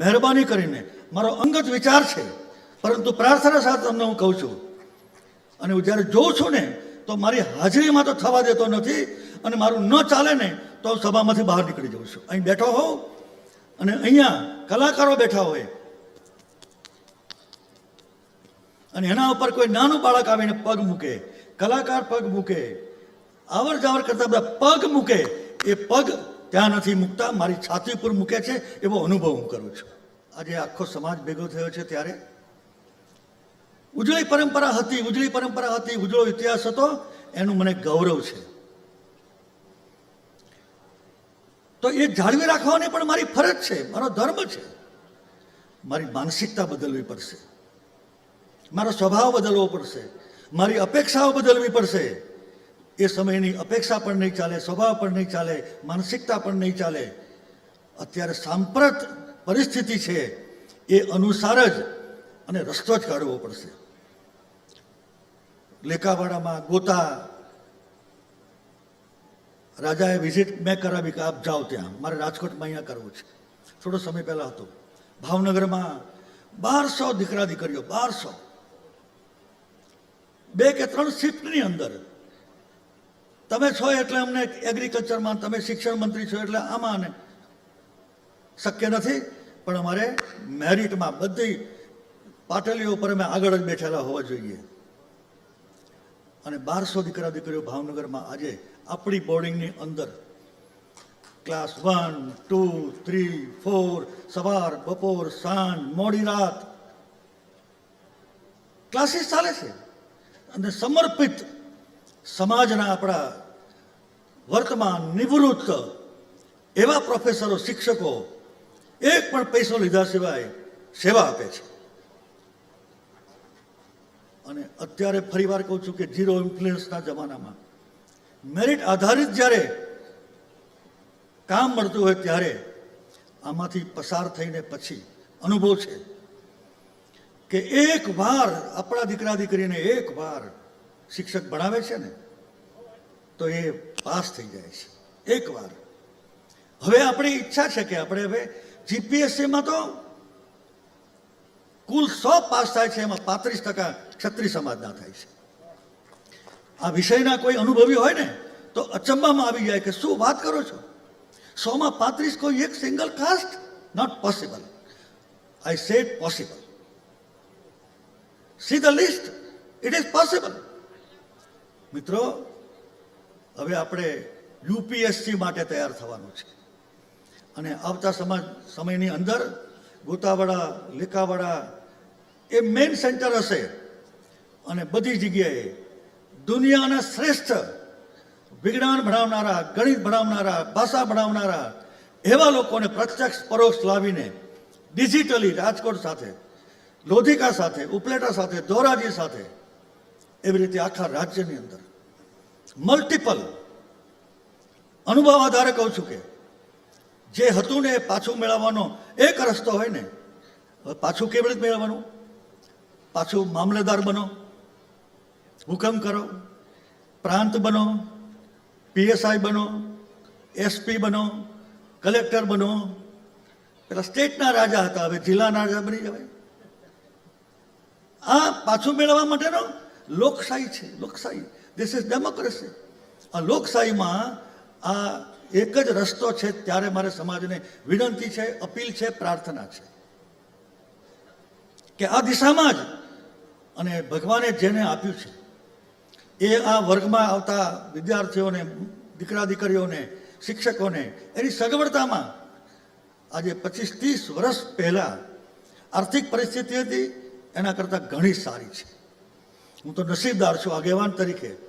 મહેરબાની કરીને. મારો અંગત વિચાર છે, પરંતુ પ્રાર્થના સાથે તમને હું કહું છું. અને હું જ્યારે જોઉં છું ને, તો મારી હાજરીમાં તો થવા દેતો નથી, અને મારું ન ચાલે ને, તો હું સભામાંથી બહાર નીકળી જાઉં છું. અહીં બેઠો હોઉં, અને અહીંયા કલાકારો બેઠા હોય. અને એના ઉપર કોઈ નાનું બાળક આવીને પગ મૂકે, કલાકાર પગ મૂકે આવર જાવર કરતા બધા પગ મૂકે, એ પગ ત્યાં નથી મૂકતા, મારી છાતી પર મૂકે છે, એવો અનુભવ હું કરું છું. આજે આખો સમાજ ભેગો થયો છે ત્યારે. ઉજળી પરંપરા હતી, ઉજળી પરંપરા હતી, ઉજળો ઇતિહાસ હતો, એનું મને ગૌરવ છે. તો એ જાળવી રાખવાની પણ મારી ફરજ છે, મારો ધર્મ છે. મારી માનસિકતા બદલવી પડશે. મારો સ્વભાવ બદલવો પડશે. મારી અપેક્ષાઓ બદલવી પડશે. એ સમયની અપેક્ષા પણ નહીં ચાલે, સ્વભાવ પણ નહીં ચાલે, માનસિકતા પણ નહીં ચાલે. અત્યારે સાંપ્રત પરિસ્થિતિ છે, એ અનુસાર જ અને રસ્તો જ કાઢવો પડશે. લેકાવાડામાં ગોતા રાજાએ વિઝિટ મેં કરાવી કે આપ જાઓ ત્યાં. મારે રાજકોટમાં અહીંયા કરવું છે. થોડો સમય પહેલાં હતો. ભાવનગરમાં બારસો દીકરા દીકરીઓ બારસો. બે કે ત્રણ શિફ્ટની અંદર તમે છો એટલે અમને એગ્રીકલ્ચરમાં તમે શિક્ષણ મંત્રી છો એટલે આમાં શક્ય નથી. પણ અમારે મેરિટમાં બધી પાટલીઓ ઉપર અમે આગળ જ બેઠેલા હોવા જોઈએ. અને બારસો દીકરા દીકરીઓ ભાવનગરમાં આજે આપણી બોર્ડિંગની અંદર class one two three four સવાર, બપોર, સાંજ, મોડી રાત ક્લાસીસ ચાલે છે. અને સમર્પિત સમાજના આપણા વર્તમાન નિવૃત્ત એવા પ્રોફેસરો શિક્ષકો એક પણ પૈસો લીધા સિવાય સેવા આપે છે. અને અત્યારે ફરીવાર કહું છું કે ઝીરો ઇન્ફ્લુઅન્સના જમાનામાં મેરિટ આધારિત જ્યારે કામ મળતું હોય ત્યારે આમાંથી પસાર થઈને પછી અનુભવ છે કે એક વાર આપણા દીકરા દીકરીને એક વાર શિક્ષક ભણાવે છે ને, તો એ પાસ થઈ જાય છે. એક વાર હવે આપણી ઈચ્છા છે કે આપણે હવે જીપીએસસીમાં તો કુલ સો પાસ થાય છે, એમાં પાંત્રીસ ટકા ક્ષત્રિય સમાજના થાય છે. આ વિષયના કોઈ અનુભવી હોય ને, તો અચંબામાં આવી જાય કે શું વાત કરો છો? સોમાં પાંત્રીસ કોઈ એક single caste not possible I said possible see the list it is possible મિત્રો, હવે આપણે યુપીએસસી માટે તૈયાર થવાનું છે. અને આવતા સમાજ સમયની અંદર ગોતાવાડા, લેખાવાડા એ મેઇન સેન્ટર હશે. અને બધી જગ્યાએ દુનિયાના શ્રેષ્ઠ વિજ્ઞાન ભણાવનારા, ગણિત ભણાવનારા, ભાષા ભણાવનારા એવા લોકોને પ્રત્યક્ષ પરોક્ષ લાવીને ડિજિટલી રાજકોટ સાથે, લોધિકા સાથે, ઉપલેટા સાથે, ધોરાજી સાથે એવી રીતે આખા રાજ્યની અંદર મલ્ટિપલ અનુભવ આધારે કહું છું કે જે હતું ને એ પાછું મેળવવાનો એક રસ્તો હોય ને, હવે પાછું કેવી રીતે મેળવવાનું? પાછું મામલેદાર બનો, હુકમ કરો, પ્રાંત બનો, પીએસઆઈ બનો, એસપી બનો, કલેક્ટર બનો. પેલા સ્ટેટના રાજા હતા, હવે જિલ્લાના રાજા બની જવાય. આ પાછું મેળવવા માટેનો લોકશાહી છે, લોકશાહી. ધીસ ઇઝ ડેમોક્રેસી આ લોકશાહીમાં આ એક જ રસ્તો છે ત્યારે મારે સમાજને વિનંતી છે, અપીલ છે, પ્રાર્થના છે. કે આ દિશામાં જ અને ભગવાને જેને આપ્યું છે, એ આ વર્ગમાં આવતા વિદ્યાર્થીઓને, દીકરા દીકરીઓને, શિક્ષકોને, એની સગવડતામાં આજે પચીસ ત્રીસ વર્ષ પહેલાં આર્થિક પરિસ્થિતિ હતી, એના કરતાં ઘણી સારી છે. હું તો નસીબદાર છું, આગેવાન તરીકે.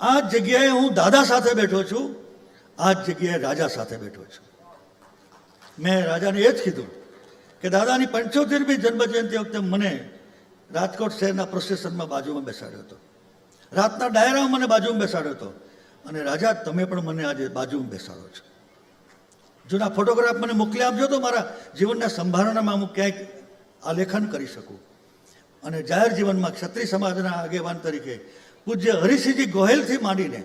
આ જગ્યાએ હું દાદા સાથે બેઠો છું, આ જગ્યાએ રાજા સાથે બેઠો છું. મેં રાજાને એ જ કીધું કે દાદાની પંચોતેરમી જન્મજયંતિ વખતે મને રાજકોટ શહેરના પ્રોસેસનમાં બાજુમાં બેસાડ્યો હતો. રાતના ડાયરામાં મને બાજુમાં બેસાડ્યો હતો. અને રાજા, તમે પણ મને આજે બાજુમાં બેસાડો છો. જૂના ફોટોગ્રાફ મને મોકલી આપજો તો મારા જીવનના સંભારણામાં હું ક્યાંક આલેખન કરી શકું. અને જાહેર જીવનમાં ક્ષત્રિય સમાજના આગેવાન તરીકે પૂજ્ય હરિસિંહજી ગોહેલથી માંડીને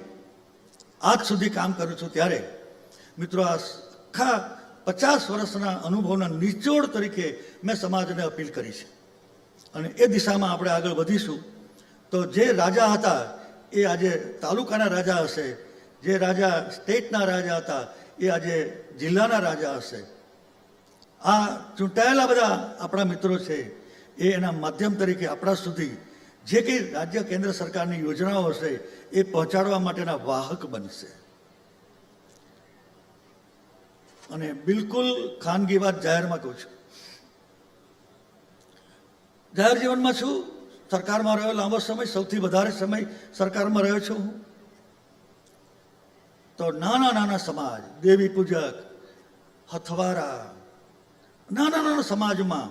આજ સુધી કામ કરું છું ત્યારે, મિત્રો આખા પચાસ વર્ષના અનુભવના નિચોડ તરીકે મેં સમાજને અપીલ કરી છે. અને એ દિશામાં આપણે આગળ વધીશું. તો જે રાજા હતા, એ આજે તાલુકાના રાજા હશે. જે રાજા સ્ટેટના રાજા હતા, એ આજે જિલ્લાના રાજા હશે. આ ચૂંટાયેલા બધા આપણા મિત્રો છે, એ એના માધ્યમ તરીકે આપણા સુધી જે કંઈ રાજ્ય કેન્દ્ર સરકારની યોજનાઓ હશે, એ પહોંચાડવા માટેના વાહક બનશે. અને બિલકુલ ખાનગી વાત જાહેરમાં કહું છું. જાહેર જીવનમાં છું, સરકારમાં રહ્યો, લાંબો સમય, સૌથી વધારે સમય સરકારમાં રહ્યો છું હું. તો નાના નાના સમાજ, દેવી પૂજક, હથવારા, નાના નાના સમાજમાં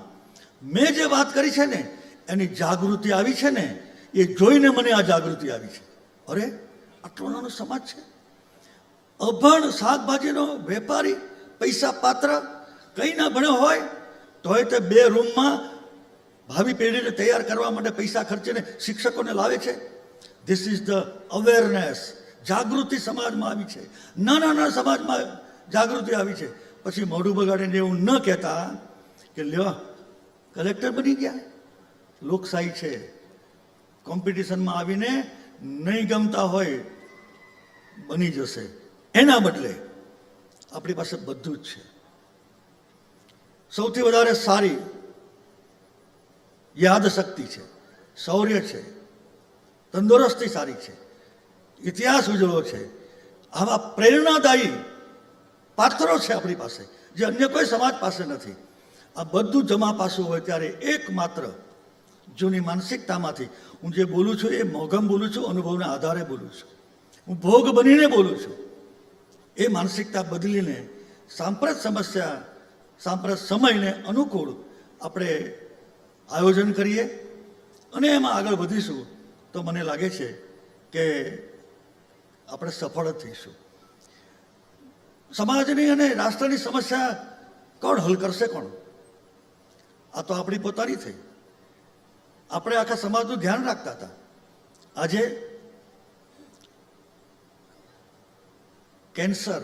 મેં જે વાત કરી છે ને એની જાગૃતિ આવી છે ને, એ જોઈને મને આ જાગૃતિ આવી છે. અરે, આટલો નાનો સમાજ છે. અભણ શાકભાજીનો વેપારી, પૈસા પાત્ર, કંઈ ના ભણ્યો હોય, તોય તે બે રૂમમાં ભાવિ પેઢીને તૈયાર કરવા માટે પૈસા ખર્ચીને શિક્ષકોને લાવે છે. ધીસ ઇઝ ધ અવેરનેસ જાગૃતિ સમાજમાં આવી છે. નાના નાના સમાજમાં જાગૃતિ આવી છે. પછી મોઢું બગાડીને એવું ન કહેતા કે લેવા કલેક્ટર બની ગયા. લોકશાહી છે. કોમ્પિટિશનમાં આવીને નહીં ગમતા હોય, બની જશે. એના બદલે આપણી પાસે બધું જ છે. સૌથી વધારે સારી યાદશક્તિ છે, શૌર્ય છે, તંદુરસ્તી સારી છે, ઇતિહાસ ઉજળો છે. આવા પ્રેરણાદાયી પાત્રો છે આપણી પાસે, જે અન્ય કોઈ સમાજ પાસે નથી. આ બધું જમા પાસું હોય ત્યારે એકમાત્ર જૂની માનસિકતામાંથી. હું જે બોલું છું એ મોઘમ બોલું છું, અનુભવના આધારે બોલું છું. હું ભોગ બનીને બોલું છું. એ માનસિકતા બદલીને સાંપ્રત સમસ્યા, સાંપ્રત સમયને અનુકૂળ આપણે આયોજન કરીએ અને એમાં આગળ વધીશું તો મને લાગે છે કે આપણે સફળ થઈશું. સમાજની અને રાષ્ટ્રની સમસ્યા કોણ હલ કરશે કોણ? આ તો આપણી પોતાની થઈ. આપણે આખા સમાજનું ધ્યાન રાખતા હતા. આજે કેન્સર,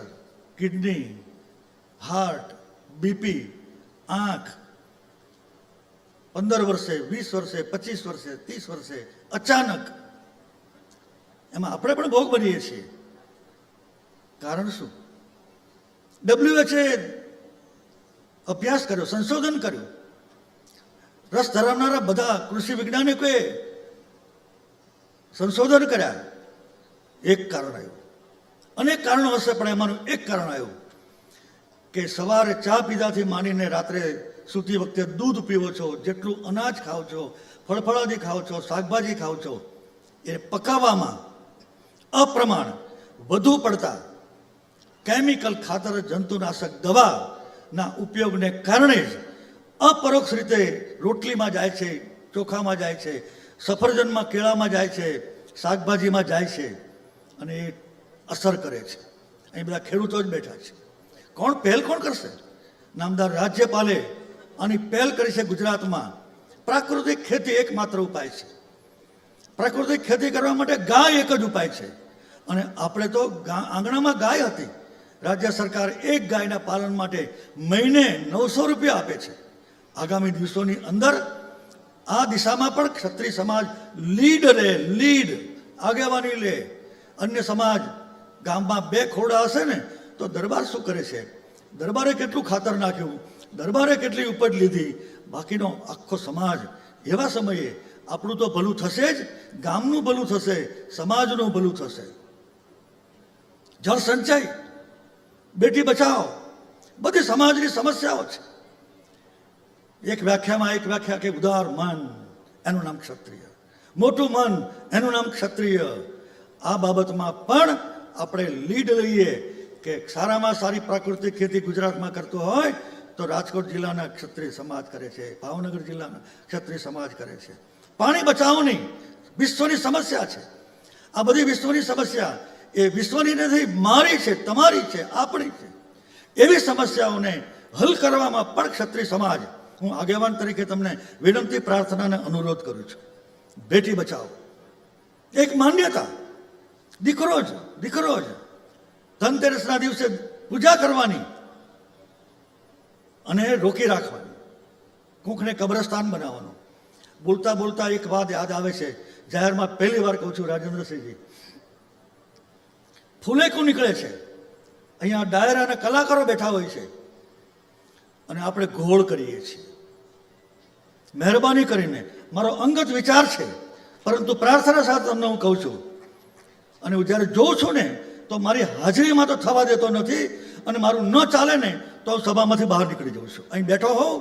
કિડની, હાર્ટ, બીપી, આંખ, પંદર વર્ષે, વીસ વર્ષે, પચીસ વર્ષે, ત્રીસ વર્ષે, અચાનક એમાં આપણે પણ ભોગ બનીએ છીએ. કારણ શું? ડબ્લ્યુએચએ અભ્યાસ કર્યો, સંશોધન કર્યું. રસ ધરાવનારા બધા કૃષિ વૈજ્ઞાનિકોએ સંશોધન કર્યા. એક કારણ આવ્યું. અનેક કારણો હશે પણ એમાંનું એક કારણ આવ્યું કે સવારે ચા પીધાથી માંડીને રાત્રે સૂતી વખતે દૂધ પીવો છો, જેટલું અનાજ ખાઓ છો, ફળફળાદી ખાઓ છો, શાકભાજી ખાઓ છો, એ પકાવવામાં અપ્રમાણ વધુ પડતા કેમિકલ ખાતર જંતુનાશક દવાના ઉપયોગને કારણે જ અપરોક્ષ રીતે રોટલીમાં જાય છે, ચોખામાં જાય છે, સફરજનમાં કેળામાં જાય છે, શાકભાજીમાં જાય છે અને એ અસર કરે છે. અહીં બધા ખેડૂતો જ બેઠા છે. કોણ પહેલ કોણ કરશે? નામદાર રાજ્યપાલે આની પહેલ કરી છે ગુજરાતમાં. પ્રાકૃતિક ખેતી એકમાત્ર ઉપાય છે. પ્રાકૃતિક ખેતી કરવા માટે ગાય એક જ ઉપાય છે. અને આપણે તો આંગણામાં ગાય હતી. રાજ્ય સરકાર એક ગાયના પાલન માટે મહિને નવસો રૂપિયા આપે છે. આગામી દિવસોની અંદર આ દિશામાં પણ ક્ષત્રિય સમાજ લીડ લે લીડ. આગેવાની લે. અન્ય સમાજ ગામમાં બે ખોડા હશે ને, તો દરબાર શું કરે છે? દરબારે કેટલું ખાતર નાખ્યું? દરબારે કેટલી ઉપજ લીધી? બાકીનો આખો સમાજ એવા સમયે આપણું તો ભલું થશે જ, ગામનું ભલું થશે, સમાજનું ભલું થશે. જળ સંચય, બેટી બચાવો બધી સમાજની સમસ્યાઓ છે. એક વ્યાખ્યામાં એક વ્યાખ્યા કે ઉદાર મન, એનું નામ ક્ષત્રિય. મોટું મન, એનું નામ ક્ષત્રિય. આ બાબતમાં પણ આપણે લીડ લઈએ કે સારામાં સારી પ્રાકૃતિક ખેતી ગુજરાતમાં કરતો હોય, તો રાજકોટ જિલ્લાના ક્ષત્રિય સમાજ કરે છે, ભાવનગર જિલ્લાના ક્ષત્રિય સમાજ કરે છે. પાણી બચાવની વિશ્વની સમસ્યા છે. આ બધી વિશ્વની સમસ્યા, એ વિશ્વની નથી, મારી છે, તમારી છે, આપણી છે. એવી સમસ્યાઓને હલ કરવામાં પણ ક્ષત્રિય સમાજ હું આગેવાન તરીકે તમને વિનંતી, પ્રાર્થનાને અનુરોધ કરું છું. બેટી બચાવો. એક માન્યતા. દીકરો જ દીકરો જ. ધનતેરસના દિવસે પૂજા કરવાની અને રોકી રાખવાની. કોકને કબ્રસ્તાન બનાવવાનું. બોલતા બોલતા એક વાત યાદ આવે છે. જાહેરમાં પહેલી વાર કહું છું, રાજેન્દ્રસિંહજી. ફૂલેકું નીકળે છે. અહીંયા ડાયરા અને કલાકારો બેઠા હોય છે. અને આપણે ઘોળ કરીએ છીએ. મહેરબાની કરીને, મારો અંગત વિચાર છે, પરંતુ પ્રાર્થના સાથે તમને હું કહું છું. અને હું જ્યારે જોઉં છું ને, તો મારી હાજરીમાં તો થવા દેતો નથી, અને મારું ન ચાલે ને, તો હું સભામાંથી બહાર નીકળી જાઉં છું. અહીં બેઠો હોઉં,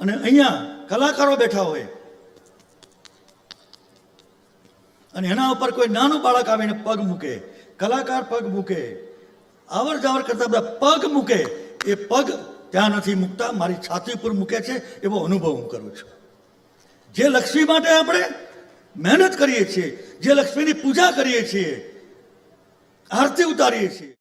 અને અહીંયા કલાકારો બેઠા હોય. અને એના ઉપર કોઈ નાનું બાળક આવીને પગ મૂકે, કલાકાર પગ મૂકે આવર જાવર કરતા બધા પગ મૂકે, એ પગ ત્યાં નથી મૂકતા, મારી છાતી પર મૂકે છે, એવો અનુભવ હું કરું છું. જે લક્ષ્મી માટે આપણે મહેનત કરીએ છીએ, જે લક્ષ્મીની પૂજા કરીએ છીએ, આરતી ઉતારીએ છીએ